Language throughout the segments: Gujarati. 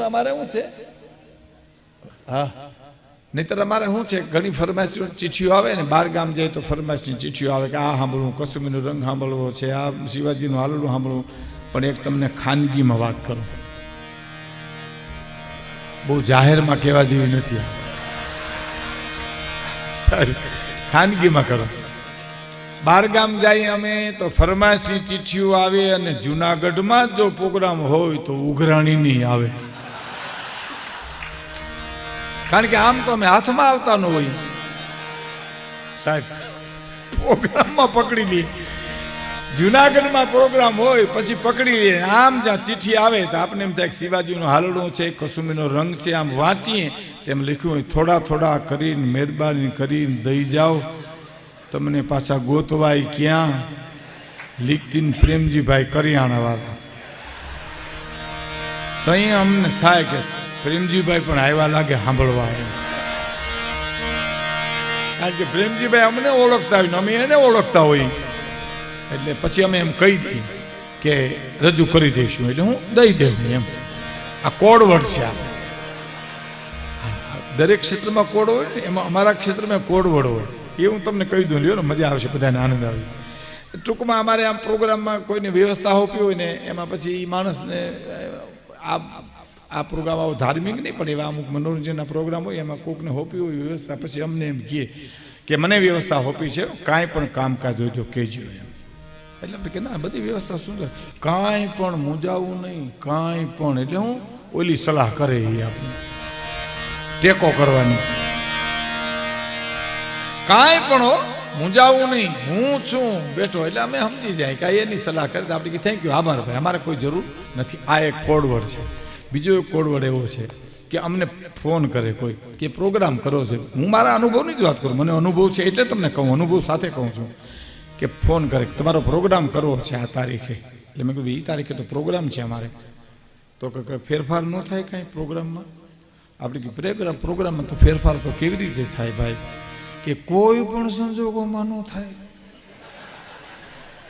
અમારે શું છે? હા. નહીતર અમારે શું છે? ઘણી ફરમાઈશ ચીઠીઓ આવે ને, બાર ગામ જાય તો ફરમાઈશની ચીઠીઓ આવે કે આ સાંભળવું, કસુમીનો રંગ સાંભળવો છે, આ શિવાજીનું હાલડું સાંભળવું. પણ એક તમને ખાનગીમાં વાત કરું. બહુ જાહેરમાં કહેવા જેવી નથી સારી. ખાનગીમાં કરો. બારગામ જાય અમે તો ફરમાઈશની ચીઠીઓ આવે અને જુનાગઢમાં જો પ્રોગ્રામ હોય તો ઉઘરાણી નહીં આવે. કારણ કે આમ તો અમે હાથમાં આવતા ન હોય. સાહેબ, પ્રોગ્રામમાં પકડી લઈએ જુનાગઢમાં પ્રોગ્રામ હોય, પછી પકડી લઈએ આમ જ્યાં ચિઠ્ઠી આવે તો આપણે એમ થાય શિવાજીનું હાલડું છે કસુમીનો રંગ છે, આમ વાંચીએ. તેમ લખ્યું હોય, થોડા થોડા કરીને, મહેરબાની કરીને દઈ જાઓ. તમને પાછા ગોતવાય ક્યાં? લીકતીન પ્રેમજીભાઈ કરિયાણાવાળા. તો અહીંયા અમને થાય કે પ્રેમજીભાઈ પણ આવ્યા લાગે સાંભળવા. કારણ કે પ્રેમજીભાઈ અમને ઓળખતા હોય અમે એને ઓળખતા હોય. એટલે પછી અમે એમ કહી દઈએ કે રજૂ કરી દઈશું. એટલે હું દઈ દઉં એમ. આ કોડવડ છે આ. દરેક ક્ષેત્રમાં કોડ હોય ને, એમાં અમારા ક્ષેત્રમાં કોડવડ હોય. એ હું તમને કહી દઉં, લ્યો ને, મજા આવશે, બધાને આનંદ આવે. ટૂંકમાં અમારે આમ પ્રોગ્રામમાં કોઈને વ્યવસ્થા હોપી હોય ને, એમાં પછી માણસને, આ આ પ્રોગ્રામ આવો ધાર્મિક નહીં, પણ એવા અમુક મનોરંજનના પ્રોગ્રામ હોય, એમાં કોકને હોપી હોય વ્યવસ્થા, પછી અમને એમ કહે કે મને વ્યવસ્થા હોપી છે, કાંઈ પણ કામકાજ હોય તો કહેજો એમ. એટલે આપણે કે ના, બધી વ્યવસ્થા સુંદર. કાંઈ પણ મૂંઝાવું નહીં, કાંઈ પણ. એટલે હું ઓલી સલાહ કરે એ આપણે ટેકો કરવાની. કાંઈ પણ હો, મૂંઝાવું નહીં, હું છું, બેઠો. એટલે અમે સમજી જાય કે એની સલાહ કરે આપણે કે થેન્ક યુ આભાર ભાઈ, અમારે કોઈ જરૂર નથી. આ એક કોડવર્ડ છે. બીજો એક કોડવડ એવો છે કે અમને ફોન કરે કોઈ કે પ્રોગ્રામ કરો છે. હું મારા અનુભવની જ વાત કરું. મને અનુભવ છે એટલે તમને કહું, અનુભવ સાથે કહું છું કે ફોન કરે તમારો પ્રોગ્રામ કરવો છે આ તારીખે. એટલે મેં કીધું એ તારીખે તો પ્રોગ્રામ છે અમારે. તો કે ફેરફાર ન થાય કાંઈ પ્રોગ્રામમાં? આપણે કે પ્રોગ્રામ પ્રોગ્રામમાં તો ફેરફાર તો કેવી રીતે થાય ભાઈ? કે કોઈ પણ સંજોગોમાં ન થાય.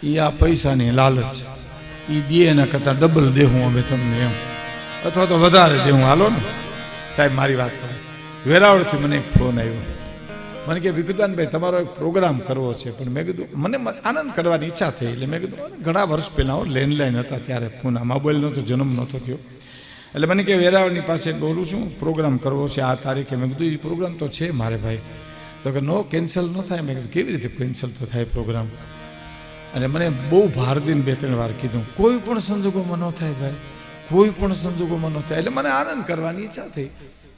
એ આ પૈસાની લાલચ. એ દે એના કરતાં ડબલ દેવું અમે તમને એમ. અથવા તો વધારે દેવું હાલો ને. સાહેબ, મારી વાત કરે. વેરાવળથી મને એક ફોન આવ્યો. મને કે, ભીખુદાનભાઈ, તમારો એક પ્રોગ્રામ કરવો છે. પણ મેં કીધું, મને આનંદ કરવાની ઈચ્છા થઈ. એટલે મેં કીધું ઘણા વર્ષ પહેલાં હો લેન્ડલાઇન હતા ત્યારે ફોન આ મોબાઈલ નહોતો, જન્મ નહોતો થયો. એટલે મને કે, વેરાવળની પાસે બોલું છું પ્રોગ્રામ કરવો છે આ તારીખે. મેં કીધું એ પ્રોગ્રામ તો છે મારે ભાઈ. તો કે, નો કેન્સલ ન થાય. મેં કીધું, કેવી રીતે કેન્સલ તો થાય પ્રોગ્રામ અને મને બહુ ભાર દઈને બે ત્રણ વાર કીધું, કોઈ પણ સંજોગોમાં ન થાય ભાઈ. કોઈ પણ સંજોગોમાં ન થાય. એટલે મને આનંદ કરવાની ઈચ્છા થઈ.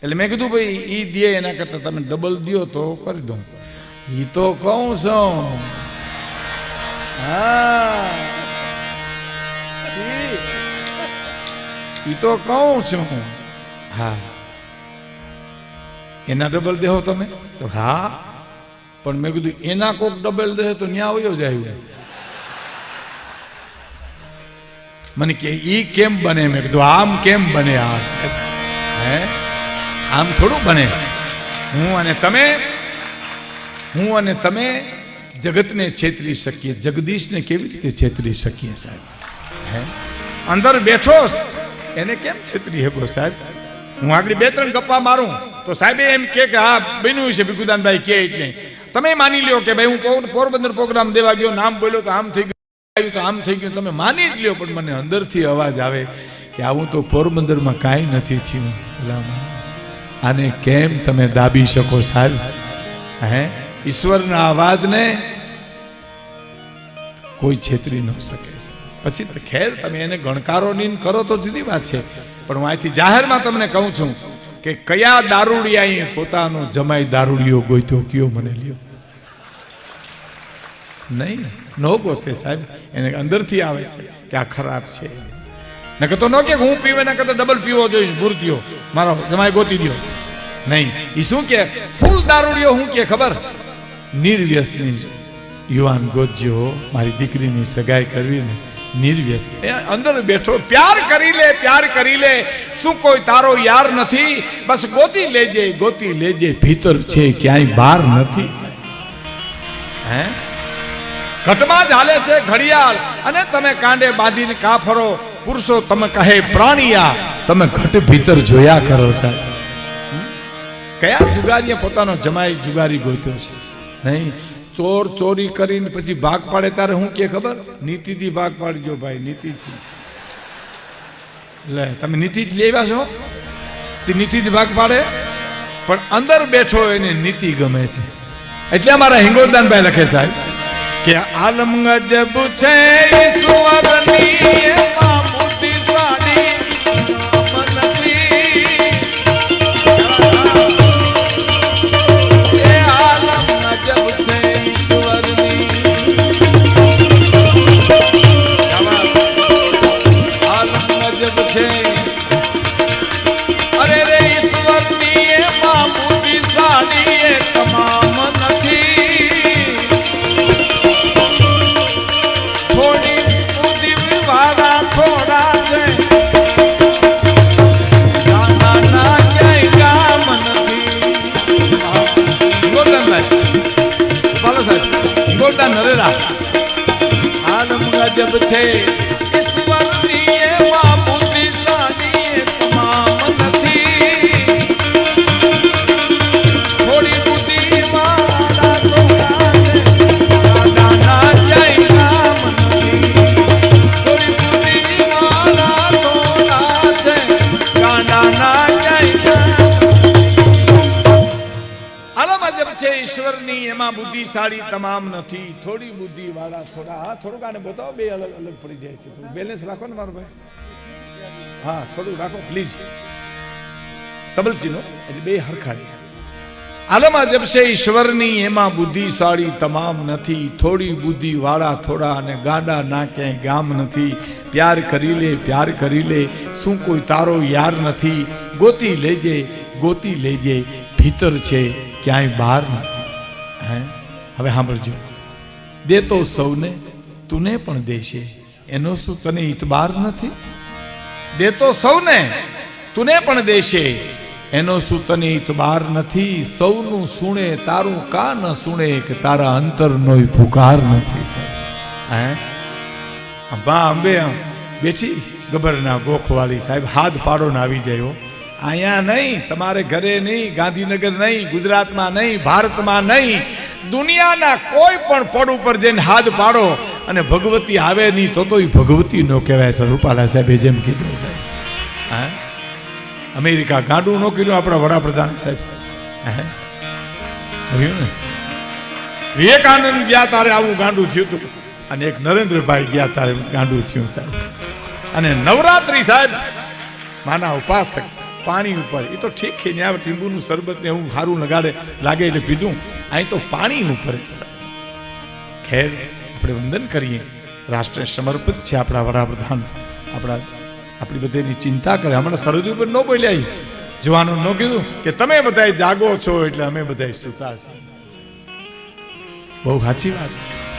એટલે મેં કીધું, ભાઈ એ દે એના કરતાં તમે ડબલ દ્યો તો કરી દઉં. એ તો કહું છું. હા. એ તો કહું છું. હા. એના ડબલ દેહો તમે? તો હા. પણ મેં કીધું, એના કોક ડબલ દેહો તો ન્યા વયો જાય. મને કે, ઈ કેમ બને? મેં કીધું, આમ કેમ બને આ? હે? આમ થોડું બને. હું અને તમે, હું અને તમે જગતને છેતરી શકીએ. જગદીશને કેવી રીતે છેતરી શકીએ, સાહેબ? હે? અંદર બેઠો એને કેમ છેતરી શકો, સાહેબ? હું આગળ બે ત્રણ ગપ્પા મારું. તો સાહેબે એમ કે કે, હા, બન્યું છે, ભીખુદાનભાઈ, કે એટલે. તમે માની લ્યો કે ભાઈ હું પોરબંદર પ્રોગ્રામ દેવા ગયો, નામ બોલ્યો તો આમ થઈ ગયું. આવ્યું તો આમ થઈ ગયું. તમે માની જ લ્યો, પણ મને અંદરથી અવાજ આવે કે આવું તો પોરબંદરમાં કાંઈ નથી થયું. આને કેમ તમે દાબી શકો સાહેબ? હે? ઈશ્વરના અવાજને કોઈ છેતરી ન શકે પછી તો ખેર, તમે એને ગણકારો નીન કરો તો જુદી વાત છે. પણ હું અહીંથી જાહેરમાં તમને કહું છું કે કયા દારૂડિયાએ પોતાનો જમાઈ દારૂડિયો ગોઈતો, કયો મને લ્યો. નહીં, નો ગોતે સાહેબ. એને અંદરથી આવે છે કે આ ખરાબ છે. નકર તો ન કે હું પીવે ના કરતા ડબલ પીવો જોઈએ મૂર્તિઓ મારો જમાય ગોતી દ્યો. નહીં એ શું કે? ફૂલ દારૂડિયો હું કે, ખબર? નિર્વ્યસની યુવાન ગોજ્યો મારી દીકરીની સગાઈ કરવી ને નિર્વ્યસ અંદર બેઠો, પ્યાર કરી લે, પ્યાર કરી લે. શું કોઈ તારો યાર નથી? બસ ગોતી લેજે ગોતી લેજે. ભીતર છે, ક્યાંય બહાર નથી. હે? ઘટમાં ચાલે છે ઘડિયાળ. અને તમે કાંડે બાંધીને કાફરો. પુરુષો, તમે કહે પ્રાણીયા. તમે ઘટ ભીતર જોયા કરો સાહેબ. કયા જુગારીએ પોતાનો જમાઈ જુગારી ગોત્યો છે? નહીં. ચોર ચોરી કરીને પછી ભાગ પાડે ત્યારે હું કે ખબર? નીતિથી ભાગ પાડજો ભાઈ, નીતિથી. લે, તમે નીતિથી લેવા છો? તે નીતિથી ભાગ પાડે? પણ અંદર બેઠો એને નીતિ ગમે છે. એટલે અમારા હિંગોદાનભાઈ લખે સાહેબ. કે આલમ ગજબ છે ઈશ્વરની આલમ ગજબ છે. એમાં બુદ્ધિશાળી તમામ નથી. થોડી બુદ્ધિ વાળા થોડા. હા, થોડુંક આને બતાવો, બે અલગ અલગ પડી જાય છે. થોડું બેલેન્સ રાખો ને મારો ભાઈ. હા થોડું રાખો પ્લીઝ તબલચીનો, એટલે બે હરખા છે આલમાં જપશે ઈશ્વરની એમાં બુદ્ધિશાળી તમામ નથી. થોડી બુદ્ધિ વાળા થોડા અને ગાડા ના ક્યાંય ગામ નથી. પ્યાર કરી લે, પ્યાર કરી લે. શું કોઈ તારો યાર નથી. ગોતી લેજે ગોતી લેજે. ભીતર છે, ક્યાંય બહાર નથી. હવે સાંભળજો. દે તો સૌને, તુને પણ દેશે. એનો શું તને ઇતબાર નથી? દે તો સૌને, તુને પણ દેશે. એનો શું તને ઇતબાર નથી? સૌનું સુણે, તારું કા ન સુણે કે તારા અંતરનો પુકાર નથી હે? બા અંબે બેઠી ગબરના ગોખવાળી સાહેબ, હાથ પાડો ને આવી જાય અહીંયા નહીં, તમારે ઘરે નહીં, ગાંધીનગર નહીં, ગુજરાતમાં નહીં, ભારતમાં નહીં દુનિયાના કોઈ પણ પડ ઉપર જઈને હાથ પાડો અને ભગવતી આવે નહીં તો તો એ ભગવતી નો કહેવાય, સર. રૂપાલા સાહેબે જેમ કીધું સાહેબ હા? અમેરિકા ગાંડું નો કર્યું આપણા વડાપ્રધાન સાહેબ. હે? જોયું ને? વિવેકાનંદ ગયા તારે આવું ગાંડું થયું હતું. અને એક નરેન્દ્રભાઈ ગયા તારે ગાંડું થયું, સાહેબ. અને નવરાત્રી સાહેબ, માના ઉપાસક. પાણી ઉપર. એ તો ઠીક છે, ત્યાં લીંબુનું શરબત ને એવું સારું લગાડે, લાગે એટલે પીધું. અહીં તો પાણી ઉપર ખેર, આપણે વંદન કરીએ. રાષ્ટ્રને સમર્પિત છે આપણા વડાપ્રધાન. આપણા, આપણી બધાની ચિંતા કરે. હમણાં સરહદ ઉપર ન બોલ્યા. જવાનો ન કીધું કે તમે બધા જાગો છો એટલે અમે બધા સુતા છીએ. બહુ સાચી વાત છે.